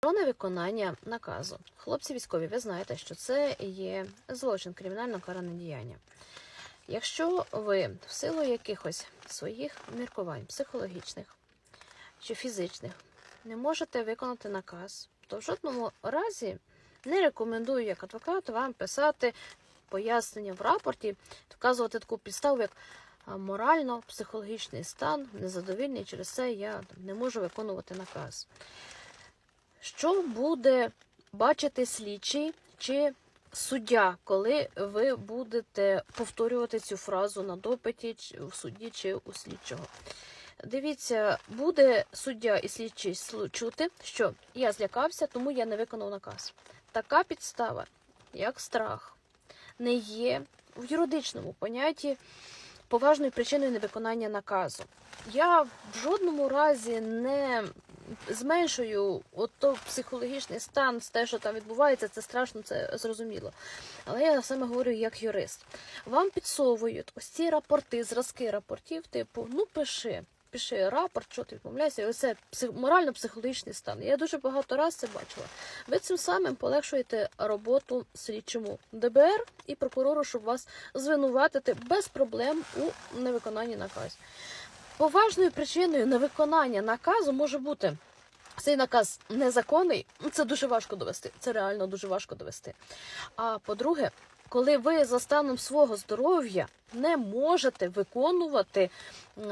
Про невиконання наказу. Хлопці військові, ви знаєте, що це є злочин кримінально каране діяння. Якщо ви в силу якихось своїх міркувань, психологічних чи фізичних, не можете виконати наказ, то в жодному разі не рекомендую як адвокат вам писати пояснення в рапорті, вказувати таку підставу, як морально-психологічний стан, незадовільний, через це я не можу виконувати наказ. Що буде бачити слідчий чи суддя, коли ви будете повторювати цю фразу на допиті в суді чи у слідчого? Дивіться, буде суддя і слідчий чути, що я злякався, тому я не виконав наказ. Така підстава, як страх, не є в юридичному понятті поважною причиною невиконання наказу. Я в жодному разі не зменшую ото психологічний стан, те, що там відбувається, це страшно, це зрозуміло. Але я саме говорю як юрист. Вам підсовують ось ці рапорти, зразки рапортів, типу, ну пиши. Пиши рапорт, що ти відмовляєшся, і оце псих... морально-психологічний стан. Я дуже багато разів це бачила. Ви цим самим полегшуєте роботу слідчому ДБР і прокурору, щоб вас звинуватити без проблем у невиконанні наказу. Поважною причиною невиконання наказу може бути цей наказ незаконний. Це дуже важко довести. Це реально дуже важко довести. А по-друге, коли ви за станом свого здоров'я не можете виконувати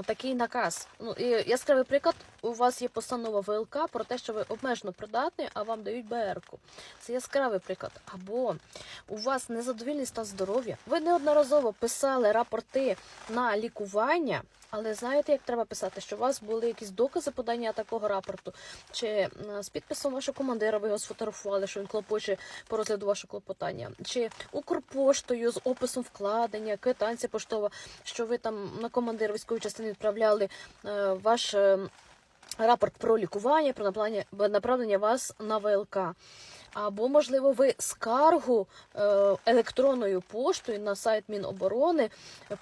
такий наказ. Ну і яскравий приклад, у вас є постанова ВЛК про те, що ви обмежено придатні, а вам дають БРку. Це яскравий приклад. Або у вас незадовільний стан здоров'я. Ви неодноразово писали рапорти на лікування. Але знаєте, як треба писати, що у вас були якісь докази подання такого рапорту, чи з підписом вашого командира ви його сфотографували, що він клопоче по розгляду вашого клопотання, чи Укрпоштою з описом вкладення, квитанція поштова, що ви там на командир військової частини відправляли е, ваш е, рапорт про лікування, про направлення вас на ВЛК. Або, можливо, ви скаргу е, електронною поштою на сайт Міноборони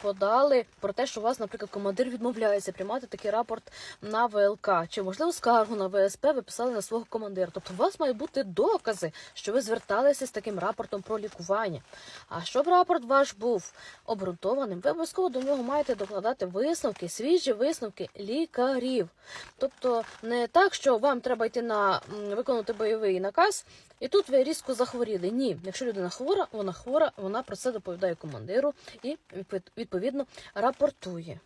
подали про те, що у вас, наприклад, командир відмовляється приймати такий рапорт на ВЛК, чи можливо скаргу на ВСП ви писали на свого командира. Тобто, у вас мають бути докази, що ви зверталися з таким рапортом про лікування. А щоб рапорт ваш був обґрунтованим, ви обов'язково до нього маєте докладати висновки, свіжі висновки лікарів. Тобто не так, що вам треба йти на м, виконувати бойовий наказ. І тут ви різко захворіли. Ні, якщо людина хвора, вона хвора, вона про це доповідає командиру і відповідно рапортує.